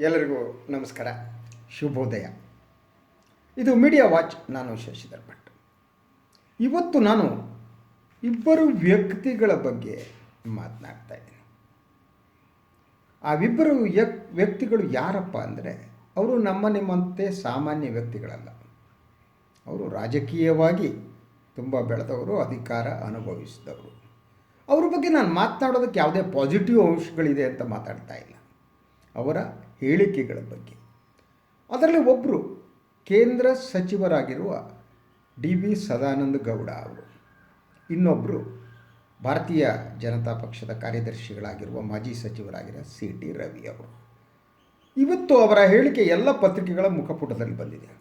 ಎಲ್ಲರಿಗೂ ನಮಸ್ಕಾರ. ಶುಭೋದಯ. ಇದು ಮೀಡಿಯಾ ವಾಚ್ ನಾನು ಶಶಿಧರ್ ಭಟ್ ಇವತ್ತು ನಾನು ಇಬ್ಬರು ವ್ಯಕ್ತಿಗಳ ಬಗ್ಗೆ ಮಾತನಾಡ್ತಾ ಇದ್ದೀನಿ. ಆ ಇಬ್ಬರು ಯಕ್, ವ್ಯಕ್ತಿಗಳು ಯಾರಪ್ಪ ಅಂದರೆ, ಅವರು ನಮ್ಮ ನಿಮ್ಮಂತೆ ಸಾಮಾನ್ಯ ವ್ಯಕ್ತಿಗಳಲ್ಲ. ಅವರು ರಾಜಕೀಯವಾಗಿ ತುಂಬ ಬೆಳೆದವರು, ಅಧಿಕಾರ ಅನುಭವಿಸಿದವರು. ಅವ್ರ ಬಗ್ಗೆ ನಾನು ಮಾತನಾಡೋದಕ್ಕೆ ಯಾವುದೇ ಪಾಸಿಟಿವ್ ಅಂಶಗಳಿದೆ ಅಂತ ಮಾತಾಡ್ತಾ ಇಲ್ಲ. ಅವರ ಹೇಳಿಕೆಗಳ ಬಗ್ಗೆ. ಅದರಲ್ಲಿ ಒಬ್ಬರು ಕೇಂದ್ರ ಸಚಿವರಾಗಿರುವ ಡಿ ವಿ ಸದಾನಂದ ಗೌಡ ಅವರು ಇನ್ನೊಬ್ಬರು ಭಾರತೀಯ ಜನತಾ ಪಕ್ಷದ ಕಾರ್ಯದರ್ಶಿಗಳಾಗಿರುವ ಮಾಜಿ ಸಚಿವರಾಗಿರುವ ಸಿ ಟಿ ರವಿ ಅವರು. ಇವತ್ತು ಅವರ ಹೇಳಿಕೆ ಎಲ್ಲ ಪತ್ರಿಕೆಗಳ ಮುಖಪುಟದಲ್ಲಿ ಬಂದಿದೆ.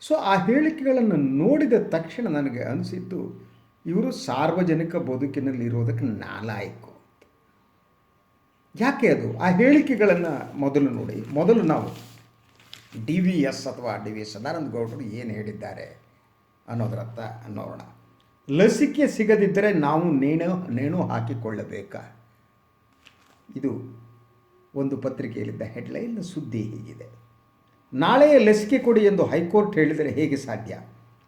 ಸೊ, ಆ ಹೇಳಿಕೆಗಳನ್ನು ನೋಡಿದ ತಕ್ಷಣ ನನಗೆ ಅನಿಸಿದ್ದು, ಇವರು ಸಾರ್ವಜನಿಕ ಬದುಕಿನಲ್ಲಿರೋದಕ್ಕೆ ನಾಲಾಯಕು. ಯಾಕೆ ಅದು? ಆ ಹೇಳಿಕೆಗಳನ್ನು ಮೊದಲು ನೋಡಿ. ಮೊದಲು ನಾವು ಡಿ ವಿ ಎಸ್ ಅಥವಾ ಡಿ ವಿ ಸದಾನಂದ ಗೌಡರು ಏನು ಹೇಳಿದ್ದಾರೆ ಅನ್ನೋದರತ್ತ ನೋಡೋಣ. ಲಸಿಕೆ ಸಿಗದಿದ್ದರೆ ನಾವು ನೇಣು ನೇಣು ಹಾಕಿಕೊಳ್ಳಬೇಕಾ. ಇದು ಒಂದು ಪತ್ರಿಕೆಯಲ್ಲಿದ್ದ ಹೆಡ್ಲೈನ್ ಸುದ್ದಿ ಹೀಗಿದೆ. ನಾಳೆಯೇ ಲಸಿಕೆ ಕೊಡಿ ಎಂದು ಹೈಕೋರ್ಟ್ ಹೇಳಿದರೆ ಹೇಗೆ ಸಾಧ್ಯ?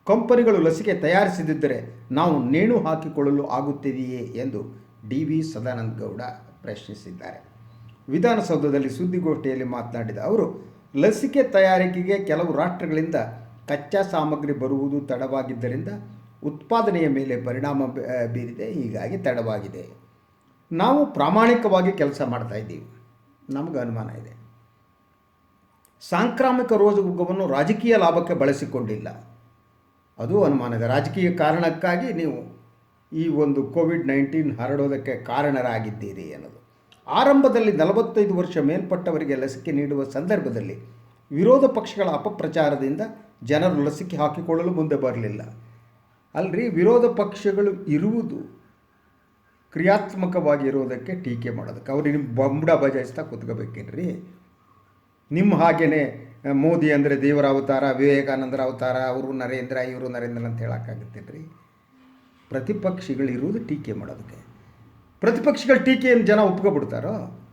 ಕಂಪನಿಗಳು ಲಸಿಕೆ ತಯಾರಿಸದಿದ್ದರೆ ನಾವು ನೇಣು ಹಾಕಿಕೊಳ್ಳಲು ಆಗುತ್ತಿದೆಯೇ ಎಂದು ಡಿ ವಿ ಸದಾನಂದ ಗೌಡ ಪ್ರಶ್ನಿಸಿದ್ದಾರೆ. ವಿಧಾನಸೌಧದಲ್ಲಿ ಸುದ್ದಿಗೋಷ್ಠಿಯಲ್ಲಿ ಮಾತನಾಡಿದ ಅವರು, ಲಸಿಕೆ ತಯಾರಿಕೆಗೆ ಕೆಲವು ರಾಷ್ಟ್ರಗಳಿಂದ ಕಚ್ಚಾ ಸಾಮಗ್ರಿ ಬರುವುದು ತಡವಾಗಿದ್ದರಿಂದ ಉತ್ಪಾದನೆಯ ಮೇಲೆ ಪರಿಣಾಮ ಬೀರಿದೆ. ಹೀಗಾಗಿ ತಡವಾಗಿದೆ. ನಾವು ಪ್ರಾಮಾಣಿಕವಾಗಿ ಕೆಲಸ ಮಾಡ್ತಾ ಇದ್ದೀವಿ. ನಮಗೆ ಅನುಮಾನ ಇದೆ. ಸಾಂಕ್ರಾಮಿಕ ರೋಗವನ್ನು ರಾಜಕೀಯ ಲಾಭಕ್ಕೆ ಬಳಸಿಕೊಂಡಿಲ್ಲ. ಅದು ಅನುಮಾನ ಇದೆ ರಾಜಕೀಯ ಕಾರಣಕ್ಕಾಗಿ ನೀವು ಈ ಒಂದು ಕೋವಿಡ್ ನೈನ್ಟೀನ್ ಹರಡೋದಕ್ಕೆ ಕಾರಣರಾಗಿದ್ದೀರಿ ಅನ್ನೋದು. ಆರಂಭದಲ್ಲಿ ನಲವತ್ತೈದು ವರ್ಷ ಮೇಲ್ಪಟ್ಟವರಿಗೆ ಲಸಿಕೆ ನೀಡುವ ಸಂದರ್ಭದಲ್ಲಿ ವಿರೋಧ ಪಕ್ಷಗಳ ಅಪಪ್ರಚಾರದಿಂದ ಜನರು ಲಸಿಕೆ ಹಾಕಿಕೊಳ್ಳಲು ಮುಂದೆ ಬರಲಿಲ್ಲ. ಅಲ್ರಿ, ವಿರೋಧ ಪಕ್ಷಗಳು ಇರುವುದು ಕ್ರಿಯಾತ್ಮಕವಾಗಿ ಇರೋದಕ್ಕೆ ಟೀಕೆ ಮಾಡೋದಕ್ಕೆ. ಅವ್ರಿಗೆ ಬಂಬಡ ಬಜಾಯಿಸ್ತಾ ಕೂತ್ಕೋಬೇಕೇನ್ರಿ? ನಿಮ್ಮ ಹಾಗೇ ಮೋದಿ ಅಂದರೆ ದೇವರ ಅವತಾರ, ವಿವೇಕಾನಂದರ ಅವತಾರ, ಅವರು ನರೇಂದ್ರ, ಇವರು ನರೇಂದ್ರ ಅಂತ ಹೇಳೋಕ್ಕಾಗುತ್ತೇನ್ರಿ? ಪ್ರತಿಪಕ್ಷಿಗಳು ಇರುವುದು ಟೀಕೆ ಮಾಡೋದಕ್ಕೆ. ಪ್ರತಿಪಕ್ಷಗಳ ಟೀಕೆಯನ್ನು ಜನ ಒಪ್ಕೊಬಿಡ್ತಾರೋ?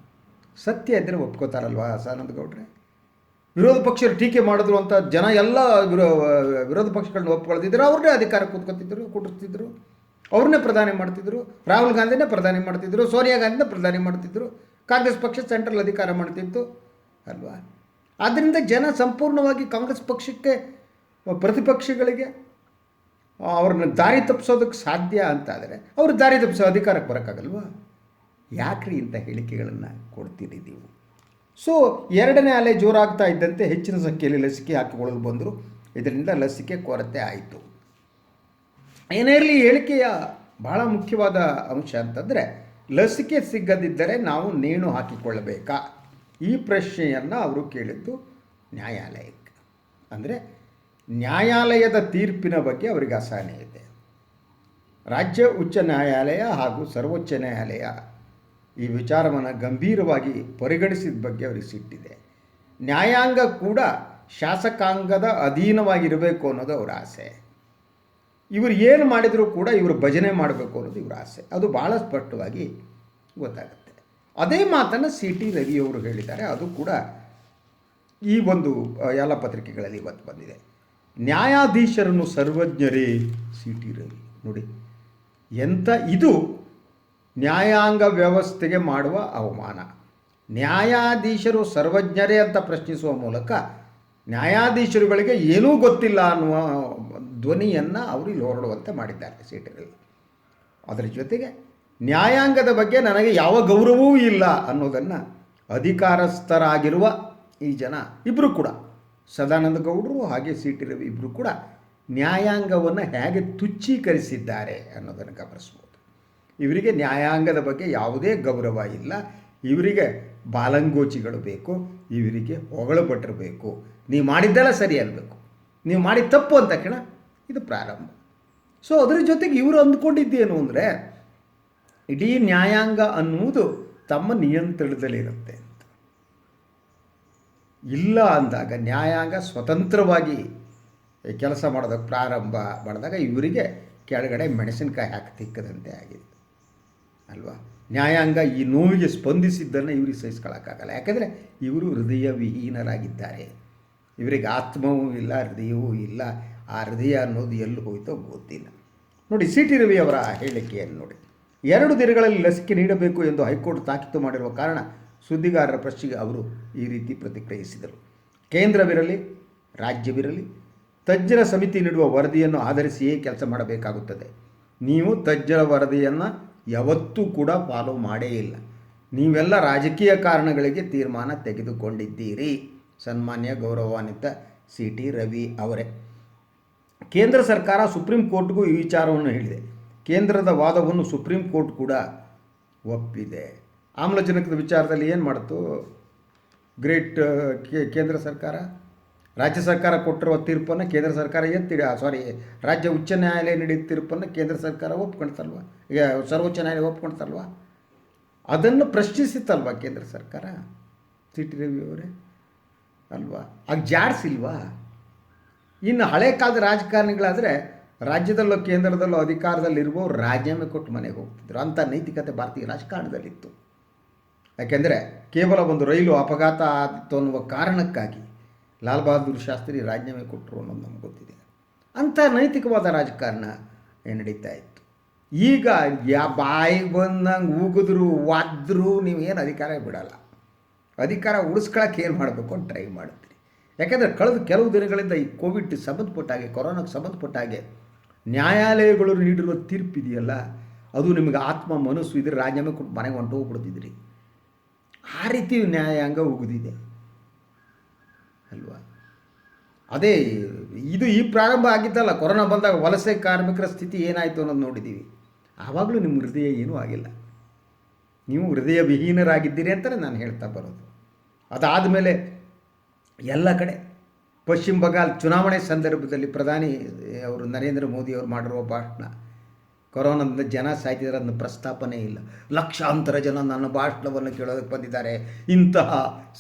ಸತ್ಯ ಇದ್ದರೆ ಒಪ್ಕೋತಾರಲ್ವಾ ಗೌಡ್ರೆ? ವಿರೋಧ ಪಕ್ಷರು ಟೀಕೆ ಮಾಡಿದ್ರು ಅಂತ ಜನ ಎಲ್ಲ ವಿರೋ, ವಿರೋಧ ಪಕ್ಷಗಳನ್ನ ಒಪ್ಕೊಳ್ತಿದ್ರು, ಅವ್ರನ್ನೇ ಅಧಿಕಾರ ಕೂತ್ಕೊತಿದ್ರು, ಕೂಡಿಸ್ತಿದ್ರು, ಅವ್ರನ್ನೇ ಪ್ರಧಾನಿ ಮಾಡ್ತಿದ್ರು, ರಾಹುಲ್ ಗಾಂಧಿನೇ ಪ್ರಧಾನಿ ಮಾಡ್ತಿದ್ರು, ಸೋನಿಯಾ ಗಾಂಧಿನೇ ಪ್ರಧಾನಿ ಮಾಡ್ತಿದ್ರು, ಕಾಂಗ್ರೆಸ್ ಪಕ್ಷ ಸೆಂಟ್ರಲ್ ಅಧಿಕಾರ ಮಾಡ್ತಿತ್ತು, ಅಲ್ವಾ? ಆದ್ದರಿಂದ ಜನ ಸಂಪೂರ್ಣವಾಗಿ ಕಾಂಗ್ರೆಸ್ ಪಕ್ಷಕ್ಕೆ, ಪ್ರತಿಪಕ್ಷಗಳಿಗೆ ಅವ್ರನ್ನ ದಾರಿ ತಪ್ಪಿಸೋದಕ್ಕೆ ಸಾಧ್ಯ ಅಂತಾದರೆ ಅವರು ದಾರಿ ತಪ್ಪಿಸೋ ಅಧಿಕಾರಕ್ಕೆ ಬರೋಕ್ಕಾಗಲ್ವಾ? ಯಾಕ್ರಿ ಇಂಥ ಹೇಳಿಕೆಗಳನ್ನು ಕೊಡ್ತೀರಿ ನೀವು? ಸೊ ಎರಡನೇ ಅಲೆ ಜೋರಾಗ್ತಾ ಇದ್ದಂತೆ ಹೆಚ್ಚಿನ ಸಂಖ್ಯೆಯಲ್ಲಿ ಲಸಿಕೆ ಹಾಕಿಕೊಳ್ಳಲು ಬಂದರು. ಇದರಿಂದ ಲಸಿಕೆ ಕೊರತೆ ಆಯಿತು. ಏನೇ ಇರಲಿ ಹೇಳಿಕೆಯ ಬಹಳ ಮುಖ್ಯವಾದ ಅಂಶ ಅಂತಂದರೆ, ಲಸಿಕೆ ಸಿಗದಿದ್ದರೆ ನಾವು ನೇಣು ಹಾಕಿಕೊಳ್ಳಬೇಕಾ? ಈ ಪ್ರಶ್ನೆಯನ್ನು ಅವರು ಕೇಳಿದ್ದು ನ್ಯಾಯಾಲಯಕ್ಕೆ. ಅಂದರೆ ನ್ಯಾಯಾಲಯದ ತೀರ್ಪಿನ ಬಗ್ಗೆ ಅವರಿಗೆ ಅಸಹನೆ ಇದೆ. ರಾಜ್ಯ ಉಚ್ಚ ನ್ಯಾಯಾಲಯ ಹಾಗೂ ಸರ್ವೋಚ್ಚ ನ್ಯಾಯಾಲಯ ಈ ವಿಚಾರವನ್ನು ಗಂಭೀರವಾಗಿ ಪರಿಗಣಿಸಿದ ಬಗ್ಗೆ ಅವರಿಗೆ ಸಿಟ್ಟಿದೆ. ನ್ಯಾಯಾಂಗ ಕೂಡ ಶಾಸಕಾಂಗದ ಅಧೀನವಾಗಿರಬೇಕು ಅನ್ನೋದು ಅವರ ಆಸೆ. ಇವರು ಏನು ಮಾಡಿದರೂ ಕೂಡ ಇವರು ಭಜನೆ ಮಾಡಬೇಕು ಅನ್ನೋದು ಇವರ ಆಸೆ. ಅದು ಭಾಳ ಸ್ಪಷ್ಟವಾಗಿ ಗೊತ್ತಾಗುತ್ತೆ. ಅದೇ ಮಾತನ್ನು ಸಿ ಟಿ ರವಿಯವರು ಹೇಳಿದ್ದಾರೆ. ಅದು ಕೂಡ ಈ ಒಂದು ಎಲ್ಲ ಪತ್ರಿಕೆಗಳಲ್ಲಿ ಇವತ್ತು ಬಂದಿದೆ. ನ್ಯಾಯಾಧೀಶರನ್ನು ಸರ್ವಜ್ಞರೇ ಸಿ ನೋಡಿ ಎಂಥ ಇದು ನ್ಯಾಯಾಂಗ ವ್ಯವಸ್ಥೆಗೆ ಮಾಡುವ ಅವಮಾನ. ನ್ಯಾಯಾಧೀಶರು ಸರ್ವಜ್ಞರೇ ಅಂತ ಪ್ರಶ್ನಿಸುವ ಮೂಲಕ ನ್ಯಾಯಾಧೀಶರುಗಳಿಗೆ ಏನೂ ಗೊತ್ತಿಲ್ಲ ಅನ್ನುವ ಧ್ವನಿಯನ್ನು ಅವರು ಇಲ್ಲಿ ಹೊರಡುವಂತೆ ಮಾಡಿದ್ದಾರೆ ಸಿ ಅದರ ಜೊತೆಗೆ ನ್ಯಾಯಾಂಗದ ಬಗ್ಗೆ ನನಗೆ ಯಾವ ಗೌರವವೂ ಇಲ್ಲ ಅನ್ನೋದನ್ನು ಅಧಿಕಾರಸ್ಥರಾಗಿರುವ ಈ ಜನ ಇಬ್ಬರು ಕೂಡ. ಸದಾನಂದ ಗೌಡರು ಹಾಗೆ ಸಿ ಟಿ ರವಿ ಇಬ್ಬರು ಕೂಡ ನ್ಯಾಯಾಂಗವನ್ನು ಹೇಗೆ ತುಚ್ಛೀಕರಿಸಿದ್ದಾರೆ ಅನ್ನೋದನ್ನು ಗಮನಿಸ್ಬೋದು. ಇವರಿಗೆ ನ್ಯಾಯಾಂಗದ ಬಗ್ಗೆ ಯಾವುದೇ ಗೌರವ ಇಲ್ಲ. ಇವರಿಗೆ ಬಾಲಂಗೋಚಿಗಳು ಬೇಕು. ಇವರಿಗೆ ಹೊಗಳು ಬೇಕು. ನೀವು ಮಾಡಿದ್ದೆಲ್ಲ ಸರಿ ಅನ್ನಬೇಕು ನೀವು ಮಾಡಿದ ತಪ್ಪು ಅಂತ ಕಣ ಇದು ಪ್ರಾರಂಭ. ಸೊ ಅದರ ಜೊತೆಗೆ ಇವರು ಅಂದ್ಕೊಂಡಿದ್ದೇನು ಅಂದರೆ, ಇಡೀ ನ್ಯಾಯಾಂಗ ಅನ್ನುವುದು ತಮ್ಮ ನಿಯಂತ್ರಣದಲ್ಲಿರುತ್ತೆ. ಇಲ್ಲ ಅಂದಾಗ ನ್ಯಾಯಾಂಗ ಸ್ವತಂತ್ರವಾಗಿ ಕೆಲಸ ಮಾಡೋದಕ್ಕೆ ಪ್ರಾರಂಭ ಮಾಡಿದಾಗ ಇವರಿಗೆ ಕೆಳಗಡೆ ಮೆಣಸಿನಕಾಯಿ ಹಾಕಿ ತಿಕ್ಕದಂತೆ ಆಗಿದೆ. ಅಲ್ವಾ? ನ್ಯಾಯಾಂಗ ಈ ನೋವಿಗೆ ಸ್ಪಂದಿಸಿದ್ದನ್ನು ಇವರಿಗೆ ಸಹಿಸ್ಕೊಳ್ಳೋಕ್ಕಾಗಲ್ಲ ಯಾಕಂದರೆ ಇವರು ಹೃದಯ ವಿಹೀನರಾಗಿದ್ದಾರೆ ಇವರಿಗೆ ಆತ್ಮವೂ ಇಲ್ಲ, ಹೃದಯವೂ ಇಲ್ಲ. ಆ ಹೃದಯ ಅನ್ನೋದು ಎಲ್ಲಿ ಹೋಯ್ತೋ ಗೊತ್ತಿಲ್ಲ. ನೋಡಿ ಸಿ ಟಿ ರವಿ ಅವರ ಹೇಳಿಕೆಯನ್ನು ನೋಡಿ. ಎರಡು ದಿನಗಳಲ್ಲಿ ಲಸಿಕೆ ನೀಡಬೇಕು ಎಂದು ಹೈಕೋರ್ಟ್ ತಾಕೀತು ಮಾಡಿರುವ ಕಾರಣ ಸುದ್ದಿಗಾರರ ಪ್ರಶ್ನೆಗೆ ಅವರು ಈ ರೀತಿ ಪ್ರತಿಕ್ರಿಯಿಸಿದರು. ಕೇಂದ್ರವಿರಲಿ, ರಾಜ್ಯವಿರಲಿ ತಜ್ಞರ ಸಮಿತಿ ನೀಡುವ ವರದಿಯನ್ನು ಆಧರಿಸಿಯೇ ಕೆಲಸ ಮಾಡಬೇಕಾಗುತ್ತದೆ. ನೀವು ತಜ್ಞರ ವರದಿಯನ್ನು ಯಾವತ್ತೂ ಕೂಡ ಫಾಲೋ ಮಾಡೇ ಇಲ್ಲ. ನೀವೆಲ್ಲ ರಾಜಕೀಯ ಕಾರಣಗಳಿಗೆ ತೀರ್ಮಾನ ತೆಗೆದುಕೊಂಡಿದ್ದೀರಿ. ಸನ್ಮಾನ್ಯ ಗೌರವಾನ್ವಿತ ಸಿ ಟಿ ರವಿ ಅವರೇ. ಕೇಂದ್ರ ಸರ್ಕಾರ ಸುಪ್ರೀಂ ಕೋರ್ಟ್ಗೂ ಈ ವಿಚಾರವನ್ನು ಹೇಳಿದೆ. ಕೇಂದ್ರದ ವಾದವನ್ನು ಸುಪ್ರೀಂ ಕೋರ್ಟ್ ಕೂಡ ಒಪ್ಪಿದೆ. ಆಮ್ಲಜನಕದ ವಿಚಾರದಲ್ಲಿ ಏನು ಮಾಡ್ತು? ಗ್ರೇಟ್ ಕೇಂದ್ರ ಸರ್ಕಾರ? ರಾಜ್ಯ ಸರ್ಕಾರ ಕೊಟ್ಟಿರುವ ತೀರ್ಪನ್ನು ಕೇಂದ್ರ ಸರ್ಕಾರ ಎತ್ತಿಡ ಸಾರಿ ರಾಜ್ಯ ಉಚ್ಚ ನ್ಯಾಯಾಲಯ ನೀಡಿದ ತೀರ್ಪನ್ನು ಕೇಂದ್ರ ಸರ್ಕಾರ ಒಪ್ಕೊಳ್ತಲ್ವ ಈಗ ಸರ್ವೋಚ್ಚ ನ್ಯಾಯಾಲಯ ಒಪ್ಕೊಳ್ತಲ್ವ ಅದನ್ನು ಪ್ರಶ್ನಿಸಿತ್ತಲ್ವ ಕೇಂದ್ರ ಸರ್ಕಾರ? ಸಿ ಟಿ ರವಿ ಅವರೇ? ಅಲ್ವಾ? ಆಗ ಜಾಡ್ಸಿಲ್ವಾ? ಇನ್ನು ಹಳೆ ಕಾಲದ ರಾಜಕಾರಣಿಗಳಾದರೆ ರಾಜ್ಯದಲ್ಲೋ ಕೇಂದ್ರದಲ್ಲೋ ಅಧಿಕಾರದಲ್ಲಿರುವವರು ರಾಜೀನಾಮೆ ಕೊಟ್ಟು ಮನೆಗೆ ಹೋಗ್ತಿದ್ರು. ಅಂಥ ನೈತಿಕತೆ ಭಾರತೀಯ ರಾಜಕಾರಣದಲ್ಲಿತ್ತು. ಯಾಕೆಂದರೆ ಕೇವಲ ಒಂದು ರೈಲು ಅಪಘಾತ ಆದಿತ್ತು ಅನ್ನುವ ಕಾರಣಕ್ಕಾಗಿ ಲಾಲ್ ಬಹದ್ದೂರ್ ಶಾಸ್ತ್ರಿ ರಾಜೀನಾಮೆ ಕೊಟ್ಟರು ಅನ್ನೋದು ನಮ್ಗೆ ಗೊತ್ತಿದೆ. ಅಂಥ ನೈತಿಕವಾದ ರಾಜಕಾರಣ ನಡೀತಾ ಇತ್ತು? ಈಗ ಯಾ ಬಾಯಿಗೆ ಬಂದಂಗೆ ಉಗಿದ್ರು, ವಾದ್ರು ನೀವೇನು ಅಧಿಕಾರ ಬಿಡಲ್ಲ. ಅಧಿಕಾರ ಉಳಿಸ್ಕೊಳಕ್ಕೆ ಏನು ಮಾಡಬೇಕು ಅಂತ ಟ್ರೈ ಮಾಡ್ತೀರಿ ಯಾಕೆಂದರೆ ಕಳೆದ ಕೆಲವು ದಿನಗಳಿಂದ ಈ ಕೋವಿಡ್ ಸಂಬಂಧಪಟ್ಟ ಹಾಗೆ ಕೊರೋನಾಗೆ ಸಂಬಂಧಪಟ್ಟ ಹಾಗೆ ನ್ಯಾಯಾಲಯಗಳು ನೀಡಿರುವ ತೀರ್ಪಿದೆಯಲ್ಲ, ಅದು ನಿಮಗೆ ಆತ್ಮ ಮನಸ್ಸು ಇದ್ರೆ ರಾಜೀನಾಮೆ ಕೊಟ್ಟು ಮನೆಗೆ ಹೊಂಟು ಆ ರೀತಿ ನ್ಯಾಯಾಂಗ ಉಗಿದಿದೆ. ಅಲ್ವಾ? ಅದೇ, ಇದು ಈ ಪ್ರಾರಂಭ ಆಗಿದ್ದಲ್ಲ, ಕೊರೋನಾ ಬಂದಾಗ ವಲಸೆ ಕಾರ್ಮಿಕರ ಸ್ಥಿತಿ ಏನಾಯಿತು ಅನ್ನೋದು ನೋಡಿದ್ದೀವಿ ಆವಾಗಲೂ ನಿಮ್ಮ ಹೃದಯ ಏನೂ ಆಗಿಲ್ಲ. ನೀವು ಹೃದಯ ವಿಹೀನರಾಗಿದ್ದೀರಿ ಅಂತಲೇ ನಾನು ಹೇಳ್ತಾ ಬರೋದು. ಅದಾದ ಮೇಲೆ ಎಲ್ಲ ಕಡೆ ಪಶ್ಚಿಮ ಬಂಗಾಲ್ ಚುನಾವಣೆ ಸಂದರ್ಭದಲ್ಲಿ ಪ್ರಧಾನಿ ಅವರು ನರೇಂದ್ರ ಮೋದಿ ಅವರು ಮಾಡಿರುವ ಭಾಷಣ ಕೊರೋನಾದಿಂದ ಜನ ಸಾಯ್ತಿದ್ದಾರೆ, ಅದನ್ನ ಪ್ರಸ್ತಾಪನೆ ಇಲ್ಲ. ಲಕ್ಷಾಂತರ ಜನ ನನ್ನ ಭಾಷಣವನ್ನು ಕೇಳೋದಕ್ಕೆ ಬಂದಿದ್ದಾರೆ. ಇಂತಹ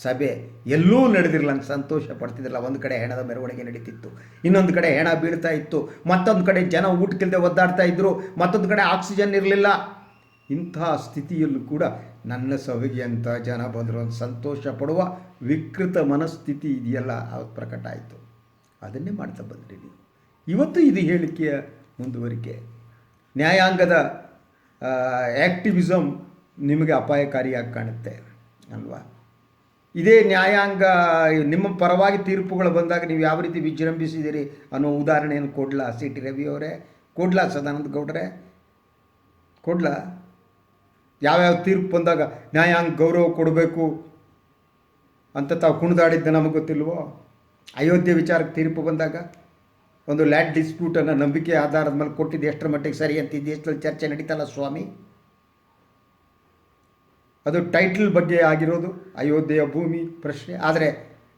ಸಭೆ ಎಲ್ಲೂ ನಡೆದಿರಲ್ಲ ಅಂತ ಸಂತೋಷ ಪಡ್ತಿದ್ದಿಲ್ಲ ಒಂದು ಕಡೆ ಹೆಣದ ಮೆರವಣಿಗೆ ನಡೀತಿತ್ತು, ಇನ್ನೊಂದು ಕಡೆ ಹೆಣ ಬೀಳ್ತಾ ಇತ್ತು, ಮತ್ತೊಂದು ಕಡೆ ಜನ ಊಟಕ್ಕಿಲ್ಲದೆ ಒದ್ದಾಡ್ತಾ ಇದ್ದರು ಮತ್ತೊಂದು ಕಡೆ ಆಕ್ಸಿಜನ್ ಇರಲಿಲ್ಲ. ಇಂತಹ ಸ್ಥಿತಿಯಲ್ಲೂ ಕೂಡ ನನ್ನ ಸಭೆಗೆ ಅಂತ ಜನ ಬಂದರು ಅಂತ ಸಂತೋಷ ಪಡುವ ವಿಕೃತ ಮನಸ್ಥಿತಿ ಇದೆಯಲ್ಲ ಅದು ಪ್ರಕಟ ಆಯಿತು. ಅದನ್ನೇ ಮಾಡ್ತಾ ಬಂದ್ರಿ ಇವತ್ತು ಇದು ಹೇಳಿಕೆಯ ಮುಂದುವರಿಕೆ. ನ್ಯಾಯಾಂಗದ ಆ್ಯಕ್ಟಿವಿಸಮ್ ನಿಮಗೆ ಅಪಾಯಕಾರಿಯಾಗಿ ಕಾಣುತ್ತೆ ಅಲ್ವಾ? ಇದೇ ನ್ಯಾಯಾಂಗ, ನಿಮ್ಮ ಪರವಾಗಿ ತೀರ್ಪುಗಳು ಬಂದಾಗ ನೀವು ಯಾವ ರೀತಿ ವಿಜೃಂಭಿಸಿದ್ದೀರಿ ಅನ್ನೋ ಉದಾಹರಣೆಯನ್ನು ಕೊಡ್ಲಾ ಸಿ. ಟಿ. ರವಿ ಅವರೇ? ಕೊಡ್ಲಾ ಸದಾನಂದ ಗೌಡ್ರೆ? ಕೊಡ್ಲಾ? ಯಾವ್ಯಾವ ತೀರ್ಪು ಬಂದಾಗ ನ್ಯಾಯಾಂಗ ಗೌರವ ಕೊಡಬೇಕು ಅಂತ ತಾವು ಕುಣಿದಾಡಿದ್ದು ನಮಗೆ ಗೊತ್ತಿಲ್ವೋ? ಅಯೋಧ್ಯೆ ವಿಚಾರಕ್ಕೆ ತೀರ್ಪು ಬಂದಾಗ? ಒಂದು ಲ್ಯಾಂಡ್ ಡಿಸ್ಪ್ಯೂಟನ್ನು ನಂಬಿಕೆ ಆಧಾರದ ಮೇಲೆ ಕೊಟ್ಟಿದ್ದು ಎಷ್ಟರ ಮಟ್ಟಿಗೆ ಸರಿ ಅಂತ ದೇಶದಲ್ಲಿ ಚರ್ಚೆ ನಡೀತಲ್ಲ ಸ್ವಾಮಿ? ಅದು ಟೈಟಲ್ ಬಗ್ಗೆ ಆಗಿರೋದು, ಅಯೋಧ್ಯೆಯ ಭೂಮಿ ಪ್ರಶ್ನೆ. ಆದರೆ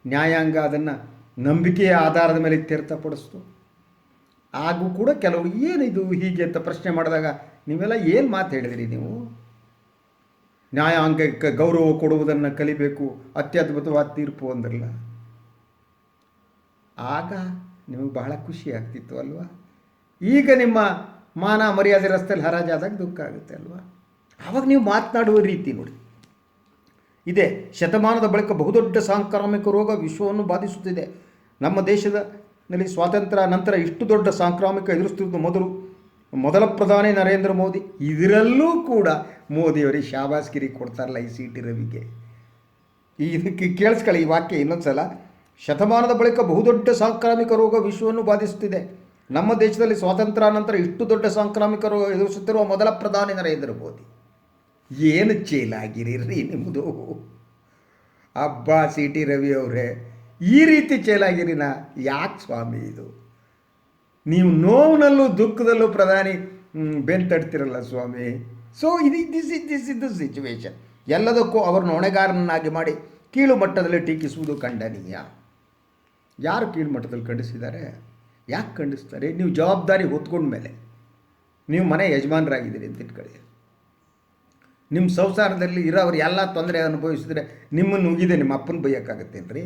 ನ್ಯಾಯಾಂಗ ಅದನ್ನು ನಂಬಿಕೆಯ ಆಧಾರದ ಮೇಲೆ ಇತ್ಯರ್ಥಪಡಿಸ್ತು ಹಾಗೂ ಕೂಡ ಕೆಲವು ಏನಿದು ಹೀಗೆ ಅಂತ ಪ್ರಶ್ನೆ ಮಾಡಿದಾಗ ನೀವೆಲ್ಲ ಏನು ಮಾತು ಹೇಳಿದಿರಿ ನೀವು? ನ್ಯಾಯಾಂಗಕ್ಕೆ ಗೌರವ ಕೊಡುವುದನ್ನು ಕಲಿಬೇಕು, ಅತ್ಯದ್ಭುತವಾದ ತೀರ್ಪು ಅಂದ್ರಲ್ಲ. ಆಗ ನಿಮಗೆ ಬಹಳ ಖುಷಿ ಆಗ್ತಿತ್ತು ಅಲ್ವಾ? ಈಗ ನಿಮ್ಮ ಮಾನ ಮರ್ಯಾದೆ ರಸ್ತೆಯಲ್ಲಿ ಹರಾಜಾದಾಗ ದುಃಖ ಆಗುತ್ತೆ ಅಲ್ವಾ? ಆವಾಗ ನೀವು ಮಾತನಾಡುವ ರೀತಿ ನೋಡಿ. ಇದೆ ಶತಮಾನದ ಬಳಿಕ ಬಹುದೊಡ್ಡ ಸಾಂಕ್ರಾಮಿಕ ರೋಗ ವಿಶ್ವವನ್ನು ಬಾಧಿಸುತ್ತಿದೆ. ನಮ್ಮ ದೇಶದಲ್ಲಿ ಸ್ವಾತಂತ್ರ್ಯ ನಂತರ ಇಷ್ಟು ದೊಡ್ಡ ಸಾಂಕ್ರಾಮಿಕ ಎದುರಿಸ್ತಿದ್ದು ಮೊದಲು. ಮೊದಲ ಪ್ರಧಾನಿ ನರೇಂದ್ರ ಮೋದಿ, ಇದರಲ್ಲೂ ಕೂಡ ಮೋದಿಯವರಿಗೆ ಶಾಬಾಸ್ಗಿರಿ ಕೊಡ್ತಾರಲ್ಲ ಈ ಸಿ ಟಿ ರವಿಗೆ ಇದಕ್ಕೆ ಕೇಳಿಸ್ಕೊಳ್ಳಿ ಈ ವಾಕ್ಯ ಇನ್ನೊಂದ್ಸಲ. ಶತಮಾನದ ಬಳಿಕ ಬಹುದೊಡ್ಡ ಸಾಂಕ್ರಾಮಿಕ ರೋಗ ವಿಶ್ವವನ್ನು ಬಾಧಿಸುತ್ತಿದೆ. ನಮ್ಮ ದೇಶದಲ್ಲಿ ಸ್ವಾತಂತ್ರ್ಯ ನಂತರ ಇಷ್ಟು ದೊಡ್ಡ ಸಾಂಕ್ರಾಮಿಕ ರೋಗ ಎದುರಿಸುತ್ತಿರುವ ಮೊದಲ ಪ್ರಧಾನಿ ನರೇಂದ್ರ ಮೋದಿ. ಏನು ಚೇಲಾಗಿರಿ ನಿಮ್ಮದು? ಅಬ್ಬಾ ಸಿ ಟಿ ರವಿ ಅವರೇ, ಈ ರೀತಿ ಚೇಲಾಗಿರಿನ ಯಾಕೆ ಸ್ವಾಮಿ ಇದು? ನೀವು ನೋವಿನಲ್ಲೂ ದುಃಖದಲ್ಲೂ ಪ್ರಧಾನಿ ಬೆಂತಡ್ತಿರಲ್ಲ ಸ್ವಾಮಿ. ಸೊ ಇದು this is this is the situation ಎಲ್ಲದಕ್ಕೂ ಅವರನ್ನು ಹೊಣೆಗಾರನನ್ನಾಗಿ ಮಾಡಿ ಕೀಳು ಮಟ್ಟದಲ್ಲಿ ಟೀಕಿಸುವುದು ಖಂಡನೀಯ. ಯಾರು ಕೀಳು ಮಟ್ಟದಲ್ಲಿ ಖಂಡಿಸಿದ್ದಾರೆ? ಯಾಕೆ ಖಂಡಿಸ್ತಾರೆ? ನೀವು ಜವಾಬ್ದಾರಿ ಹೊತ್ಕೊಂಡ್ಮೇಲೆ. ನೀವು ಮನೆ ಯಜಮಾನರಾಗಿದ್ದೀರಿ ಅಂತ ಇಟ್ಕೊಳ್ಳಿ ನಿಮ್ಮ ಸಂಸಾರದಲ್ಲಿ ಇರೋವ್ರು ಎಲ್ಲ ತೊಂದರೆ ಅನುಭವಿಸಿದ್ರೆ ನಿಮ್ಮನ್ನು ಉಗಿದೆ ನಿಮ್ಮ ಅಪ್ಪನ ಬೈಯೋಕ್ಕಾಗತ್ತೇನ್ರಿ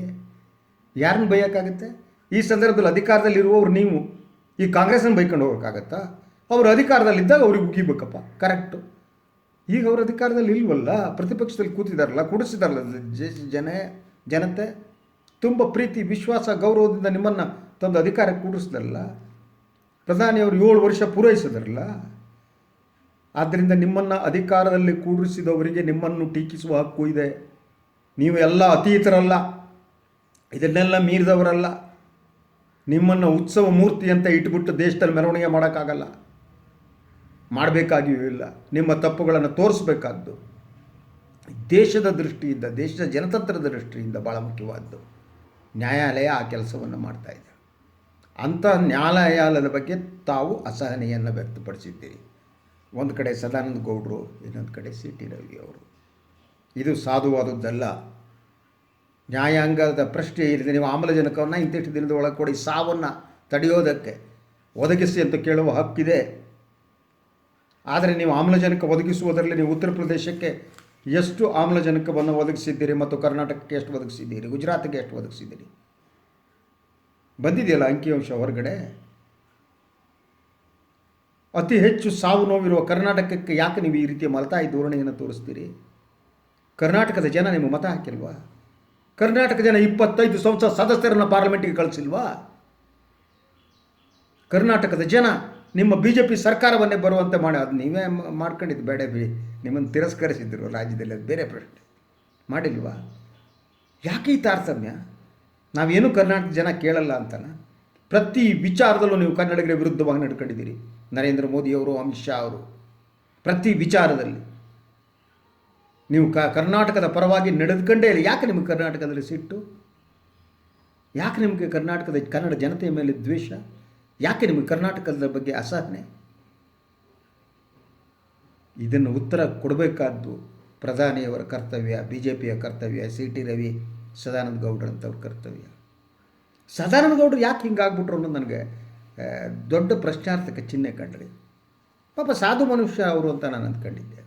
ಯಾರನ್ನ ಬೈಯೋಕ್ಕಾಗತ್ತೆ? ಈ ಸಂದರ್ಭದಲ್ಲಿ ಅಧಿಕಾರದಲ್ಲಿ ಇರುವವರು ನೀವು. ಈ ಕಾಂಗ್ರೆಸ್ನ ಬೈಕೊಂಡು ಹೋಗೋಕ್ಕಾಗತ್ತಾ? ಅವರು ಅಧಿಕಾರದಲ್ಲಿದ್ದಾಗ ಅವ್ರಿಗೆ ಉಗಿಬೇಕಪ್ಪ, ಕರೆಕ್ಟು. ಈಗ ಅವ್ರ ಅಧಿಕಾರದಲ್ಲಿ ಇಲ್ವಲ್ಲ? ಪ್ರತಿಪಕ್ಷದಲ್ಲಿ ಕೂತಿದಾರಲ್ಲ, ಕುಡಿಸಿದಾರಲ್ಲ ಜನ, ಜನತೆ? ತುಂಬ ಪ್ರೀತಿ, ವಿಶ್ವಾಸ, ಗೌರವದಿಂದ ನಿಮ್ಮನ್ನು ತಂದು ಅಧಿಕಾರಕ್ಕೆ ಕೂಡಿಸಿದ್ರಲ್ಲ? ಪ್ರಧಾನಿಯವರು ಏಳು ವರ್ಷ ಪೂರೈಸಿದ್ರಲ್ಲ? ಆದ್ದರಿಂದ ನಿಮ್ಮನ್ನು ಅಧಿಕಾರದಲ್ಲಿ ಕೂಡಿಸಿದವರಿಗೆ ನಿಮ್ಮನ್ನು ಟೀಕಿಸುವ ಹಕ್ಕು ಇದೆ. ನೀವು ಎಲ್ಲ ಅತೀತರಲ್ಲ. ಇದನ್ನೆಲ್ಲ ಮೀರಿದವರಲ್ಲ. ನಿಮ್ಮನ್ನು ಉತ್ಸವ ಮೂರ್ತಿ ಅಂತ ಇಟ್ಬಿಟ್ಟು ದೇಶದಲ್ಲಿ ಮೆರವಣಿಗೆ ಮಾಡೋಕ್ಕಾಗಲ್ಲ. ಮಾಡಬೇಕಾಗಿಯೂ ಇಲ್ಲ. ನಿಮ್ಮ ತಪ್ಪುಗಳನ್ನು ತೋರಿಸ್ಬೇಕಾದ್ದು ದೇಶದ ದೃಷ್ಟಿಯಿಂದ, ದೇಶದ ಜನತಂತ್ರದ ದೃಷ್ಟಿಯಿಂದ ಭಾಳ ಮುಖ್ಯವಾದ್ದು. ನ್ಯಾಯಾಲಯ ಆ ಕೆಲಸವನ್ನು ಮಾಡ್ತಾ ಇದೆ. ಅಂಥ ನ್ಯಾಯಾಲಯದ ಬಗ್ಗೆ ತಾವು ಅಸಹನೆಯನ್ನು ವ್ಯಕ್ತಪಡಿಸಿದ್ದೀರಿ. ಒಂದು ಕಡೆ ಸದಾನಂದ ಗೌಡರು, ಇನ್ನೊಂದು ಕಡೆ ಸಿ ಟಿ ರವಿ ಅವರು. ಇದು ಸಾಧುವಾದದ್ದಲ್ಲ. ನ್ಯಾಯಾಂಗದ ಪ್ರಶ್ನೆ ಇಲ್ಲದೆ ನೀವು ಆಮ್ಲಜನಕವನ್ನು ಇಂತಿಷ್ಟು ದಿನದ ಒಳಗೆ ಸಾವನ್ನು ತಡೆಯೋದಕ್ಕೆ ಒದಗಿಸಿ ಅಂತ ಕೇಳುವ ಹಕ್ಕಿದೆ. ಆದರೆ ನೀವು ಆಮ್ಲಜನಕ ಒದಗಿಸುವುದರಲ್ಲಿ ನೀವು ಉತ್ತರ ಪ್ರದೇಶಕ್ಕೆ ಎಷ್ಟು ಆಮ್ಲಜನಕವನ್ನು ಒದಗಿಸಿದ್ದೀರಿ ಮತ್ತು ಕರ್ನಾಟಕಕ್ಕೆ ಎಷ್ಟು ಒದಗಿಸಿದ್ದೀರಿ? ಗುಜರಾತ್ಗೆ ಎಷ್ಟು ಒದಗಿಸಿದ್ದೀರಿ? ಬಂದಿದೆಯಲ್ಲ ಅಂಕಿಅಂಶ ಹೊರಗಡೆ? ಅತಿ ಹೆಚ್ಚು ಸಾವು ನೋವಿರುವ ಕರ್ನಾಟಕಕ್ಕೆ ಯಾಕೆ ನೀವು ಈ ರೀತಿಯ ಮಲತಾಯಿ ಧೋರಣೆಯನ್ನು ತೋರಿಸ್ತೀರಿ? ಕರ್ನಾಟಕದ ಜನ ನಿಮ್ಮ ಮತ ಹಾಕಿಲ್ವಾ? ಕರ್ನಾಟಕ ಜನ ಇಪ್ಪತ್ತೈದು ಸಂಸತ್ ಸದಸ್ಯರನ್ನು ಪಾರ್ಲಿಮೆಂಟ್ಗೆ ಕಳಿಸಿಲ್ವಾ? ಕರ್ನಾಟಕದ ಜನ ನಿಮ್ಮ ಬಿ ಜೆ ಪಿ ಸರ್ಕಾರವನ್ನೇ ಬರುವಂತೆ ಮಾಡಿ, ಅದು ನೀವೇ ಮಾಡ್ಕೊಂಡಿದ್ದು ಬೇಡ ಬಿ ನಿಮ್ಮನ್ನು ತಿರಸ್ಕರಿಸಿದ್ರು ರಾಜ್ಯದಲ್ಲಿ ಅದು ಬೇರೆ ಪ್ರಶ್ನೆ. ಮಾಡಿಲ್ವಾ? ಯಾಕೆ ಈ ತಾರತಮ್ಯ? ನಾವೇನು ಕರ್ನಾಟಕ ಜನ ಕೇಳಲ್ಲ ಅಂತನ? ಪ್ರತಿ ವಿಚಾರದಲ್ಲೂ ನೀವು ಕನ್ನಡಿಗರ ವಿರುದ್ಧವಾಗಿ ನಡ್ಕೊಂಡಿದ್ದೀರಿ. ನರೇಂದ್ರ ಮೋದಿಯವರು ಅಮಿತ್ ಶಾ ಅವರು. ಪ್ರತಿ ವಿಚಾರದಲ್ಲಿ. ನೀವು ಕ, ಕರ್ನಾಟಕದ ಪರವಾಗಿ ನಡೆದುಕೊಂಡೇ ಇಲ್ಲ. ಯಾಕೆ ನಿಮಗೆ ಕರ್ನಾಟಕದಲ್ಲಿ ಸಿಟ್ಟು? ಯಾಕೆ ನಿಮಗೆ ಕರ್ನಾಟಕದ ಕನ್ನಡ ಜನತೆಯ ಮೇಲೆ ದ್ವೇಷ? ಯಾಕೆ ನಿಮಗೆ ಕರ್ನಾಟಕದ ಬಗ್ಗೆ ಅಸಹನೆ? ಇದನ್ನು ಉತ್ತರ ಕೊಡಬೇಕಾದ್ದು ಪ್ರಧಾನಿಯವರ ಕರ್ತವ್ಯ ಬಿ ಜೆ ಪಿಯ ಕರ್ತವ್ಯ, ಸಿ ಟಿ ರವಿ, ಸದಾನಂದ ಗೌಡ್ರಂಥವ್ರ ಕರ್ತವ್ಯ. ಸದಾನಂದ ಗೌಡರು ಯಾಕೆ ಹಿಂಗಾಗ್ಬಿಟ್ರು ಅನ್ನೋದು ನನಗೆ ದೊಡ್ಡ ಪ್ರಶ್ನಾರ್ಥಕ ಚಿಹ್ನೆ ಕಂಡ್ರಿ. ಪಾಪ ಸಾಧು ಮನುಷ್ಯ ಅವರು ಅಂತ ನಾನು ಅಂದ್ಕೊಂಡಿದ್ದೆ.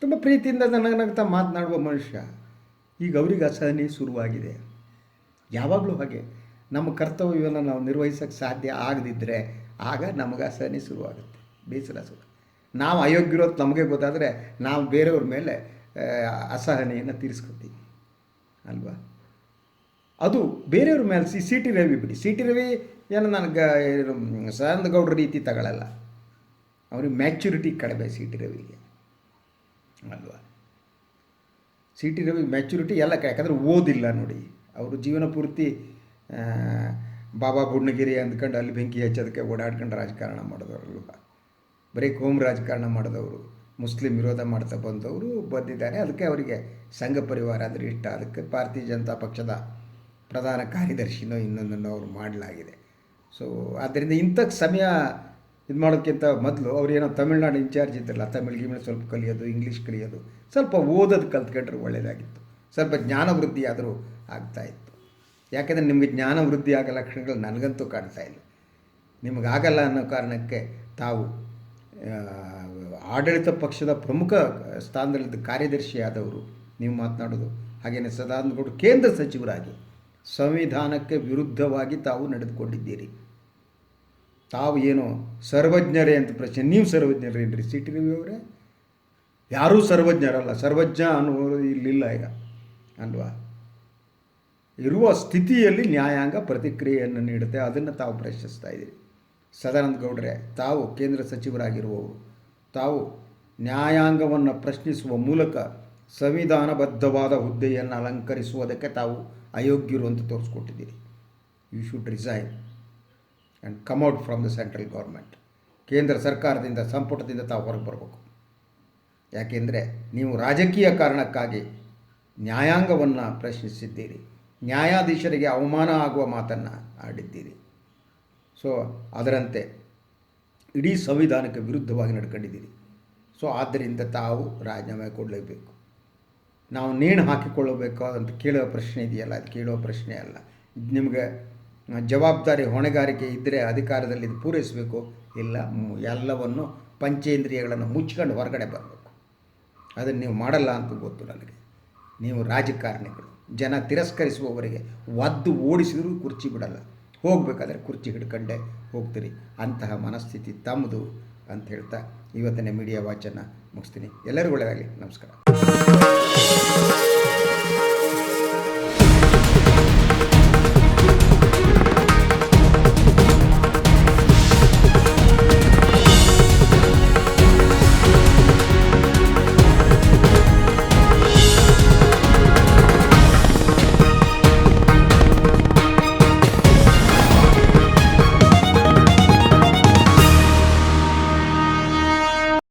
ತುಂಬ ಪ್ರೀತಿಯಿಂದ ನನಗನಗ್ತಾ ಮಾತನಾಡುವ ಮನುಷ್ಯ. ಈಗ ಅವರಿಗೆ ಅಸಹನೆ ಶುರುವಾಗಿದೆ. ಯಾವಾಗಲೂ ಹಾಗೆ. ನಮ್ಮ ಕರ್ತವ್ಯವನ್ನು ನಾವು ನಿರ್ವಹಿಸೋಕ್ಕೆ ಸಾಧ್ಯ ಆಗದಿದ್ದರೆ ಆಗ ನಮಗೆ ಅಸಹನೆ ಶುರುವಾಗುತ್ತೆ. ಬೇಸರ ನಾವು ಅಯೋಗ್ಯರೋದು ನಮಗೆ ಗೊತ್ತಾದರೆ ನಾವು ಬೇರೆಯವ್ರ ಮೇಲೆ ಅಸಹನೆಯನ್ನು ತೀರಿಸ್ಕೊತೀವಿ. ಅಲ್ವಾ? ಅದು ಬೇರೆಯವ್ರ ಮೇಲೆ, ಸಿ ಸಿ ಟಿ ರವಿ ಬಿಡಿ. ಸಿ ಟಿ ರವಿ ಏನು ನನಗೆ ಸದಾನಂದ ಗೌಡ್ರ ರೀತಿ ತಗೊಳ್ಳಲ್ಲ ಅವ್ರಿಗೆ ಮ್ಯಾಚುರಿಟಿ ಕಡಿಮೆ ಸಿ ಟಿ ರವಿಗೆ. ಅಲ್ವಾ? ಸಿ ಟಿ ರವಿ ಮ್ಯಾಚುರಿಟಿ ಎಲ್ಲ ಯಾಕಂದರೆ ಓದಿಲ್ಲ ನೋಡಿ. ಅವರು ಜೀವನ ಪೂರ್ತಿ ಬಾಬಾ ಬುಡ್ನಗಿರಿ ಅಂದ್ಕೊಂಡು ಅಲ್ಲಿ ಬೆಂಕಿ ಹಚ್ಚೋದಕ್ಕೆ ಓಡಾಡ್ಕೊಂಡು ರಾಜಕಾರಣ ಮಾಡಿದವರಲ್ವ ಬರೀ ಕೋಮ್ ರಾಜಕಾರಣ ಮಾಡಿದವರು, ಮುಸ್ಲಿಂ ವಿರೋಧ ಮಾಡ್ತಾ ಬಂದವರು ಬಂದಿದ್ದಾರೆ. ಅದಕ್ಕೆ ಅವರಿಗೆ ಸಂಘ ಪರಿವಾರ ಅಂದರೆ ಇಷ್ಟ. ಅದಕ್ಕೆ ಭಾರತೀಯ ಜನತಾ ಪಕ್ಷದ ಪ್ರಧಾನ ಕಾರ್ಯದರ್ಶಿನೋ ಇನ್ನೊಂದನ್ನು ಅವರು ಮಾಡಲಾಗಿದೆ. ಸೊ ಆದ್ದರಿಂದ ಇಂಥ ಸಮಯ ಇದು ಮಾಡೋಕ್ಕಿಂತ ಮೊದಲು ಅವ್ರು ಏನೋ ತಮಿಳ್ನಾಡು ಇನ್ಚಾರ್ಜ್ ಇದ್ರಲ್ಲ, ತಮಿಳ್ ಗಿಮಿಳ್ ಸ್ವಲ್ಪ ಕಲಿಯೋದು, ಇಂಗ್ಲೀಷ್ ಕಲಿಯೋದು, ಸ್ವಲ್ಪ ಓದೋದು ಕಲ್ತ್ಕೊಂಡ್ರೆ ಒಳ್ಳೆಯದಾಗಿತ್ತು ಸ್ವಲ್ಪ ಜ್ಞಾನ ವೃದ್ಧಿ ಆದರೂ ಆಗ್ತಾಯಿತ್ತು ಯಾಕೆಂದರೆ ನಿಮಗೆ ಜ್ಞಾನ ವೃದ್ಧಿ ಆಗೋ ಲಕ್ಷಣಗಳು ನನಗಂತೂ ಕಾಣ್ತಾ ಇಲ್ಲ. ನಿಮಗಾಗಲ್ಲ ಅನ್ನೋ ಕಾರಣಕ್ಕೆ ತಾವು ಆಡಳಿತ ಪಕ್ಷದ ಪ್ರಮುಖ ಸ್ಥಾನದಲ್ಲಿದ್ದ ಕಾರ್ಯದರ್ಶಿಯಾದವರು ನೀವು ಮಾತನಾಡೋದು. ಹಾಗೆಯೇ ಸದಾನಂದ ಗೌಡರು ಕೇಂದ್ರ ಸಚಿವರಾಗಿ ಸಂವಿಧಾನಕ್ಕೆ ವಿರುದ್ಧವಾಗಿ ತಾವು ನಡೆದುಕೊಂಡಿದ್ದೀರಿ. ತಾವು ಏನು ಸರ್ವಜ್ಞರೇ ಅಂತ ಪ್ರಶ್ನೆ, ನೀವು ಸರ್ವಜ್ಞರೇನ್ರಿ ಸಿ. ಟಿ. ರವಿ ಅವರೇ? ಯಾರೂ ಸರ್ವಜ್ಞರಲ್ಲ. ಸರ್ವಜ್ಞ ಅನ್ನುವುದು ಇಲ್ಲಿಲ್ಲ ಈಗ, ಅಲ್ವಾ? ಇರುವ ಸ್ಥಿತಿಯಲ್ಲಿ ನ್ಯಾಯಾಂಗ ಪ್ರತಿಕ್ರಿಯೆಯನ್ನು ನೀಡುತ್ತೆ. ಅದನ್ನು ತಾವು ಪ್ರಶ್ನಿಸ್ತಾ ಇದ್ದೀರಿ. ಸದಾನಂದ ಗೌಡ್ರೆ, ತಾವು ಕೇಂದ್ರ ಸಚಿವರಾಗಿರುವವರು, ತಾವು ನ್ಯಾಯಾಂಗವನ್ನು ಪ್ರಶ್ನಿಸುವ ಮೂಲಕ ಸಂವಿಧಾನಬದ್ಧವಾದ ಹುದ್ದೆಯನ್ನು ಅಲಂಕರಿಸುವುದಕ್ಕೆ ತಾವು ಅಯೋಗ್ಯರು ಅಂತ ತೋರಿಸ್ಕೊಟ್ಟಿದ್ದೀರಿ. You should resign and come out from the central government ಕೇಂದ್ರ ಸರ್ಕಾರದಿಂದ, ಸಂಪುಟದಿಂದ ತಾವು ಹೊರಗೆ ಬರಬೇಕು. ಯಾಕೆಂದರೆ ನೀವು ರಾಜಕೀಯ ಕಾರಣಕ್ಕಾಗಿ ನ್ಯಾಯಾಂಗವನ್ನು ಪ್ರಶ್ನಿಸಿದ್ದೀರಿ. ನ್ಯಾಯಾಧೀಶರಿಗೆ ಅವಮಾನ ಆಗುವ ಮಾತನ್ನು ಆಡಿದ್ದೀರಿ. ಸೊ ಅದರಂತೆ ಇಡೀ ಸಂವಿಧಾನಕ್ಕೆ ವಿರುದ್ಧವಾಗಿ ನಡ್ಕೊಂಡಿದ್ದೀರಿ. ಸೊ ಆದ್ದರಿಂದ ತಾವು ರಾಜೀನಾಮೆ ಕೊಡಲೇಬೇಕು. ನಾವು ನೇಣು ಹಾಕಿಕೊಳ್ಳಬೇಕು ಅಂತ ಕೇಳುವ ಪ್ರಶ್ನೆ ಇದೆಯಲ್ಲ, ಅದು ಕೇಳುವ ಪ್ರಶ್ನೆ ಅಲ್ಲ. ನಿಮಗೆ ಜವಾಬ್ದಾರಿ ಹೊಣೆಗಾರಿಕೆ ಇದ್ದರೆ ಅಧಿಕಾರದಲ್ಲಿ ಇದು ಪೂರೈಸಬೇಕು. ಇಲ್ಲ ಎಲ್ಲವನ್ನು ಪಂಚೇಂದ್ರಿಯಗಳನ್ನು ಮುಚ್ಕೊಂಡು ಹೊರಗಡೆ ಬರಬೇಕು. ಅದನ್ನು ನೀವು ಮಾಡಲ್ಲ ಅಂತ ಗೊತ್ತು ನನಗೆ. ನೀವು ರಾಜಕಾರಣಿಗಳು, ಜನ ತಿರಸ್ಕರಿಸುವವರಿಗೆ ಒದ್ದು ಓಡಿಸಿದರೂ ಕುರ್ಚಿ ಬಿಡಲ್ಲ. ಹೋಗಬೇಕಾದ್ರೆ ಕುರ್ಚಿ ಹಿಡ್ಕೊಂಡೆ ಹೋಗ್ತೀರಿ. ಅಂತಹ ಮನಸ್ಥಿತಿ ತಮ್ಮದು ಅಂತ ಹೇಳ್ತಾ ಇವತ್ತಿನ ಮೀಡಿಯಾ ವಾಚನ್ನು ಮುಗಿಸ್ತೀನಿ. ಎಲ್ಲರಿಗೂ ಒಳ್ಳೆಯದಾಗಲಿ. ನಮಸ್ಕಾರ.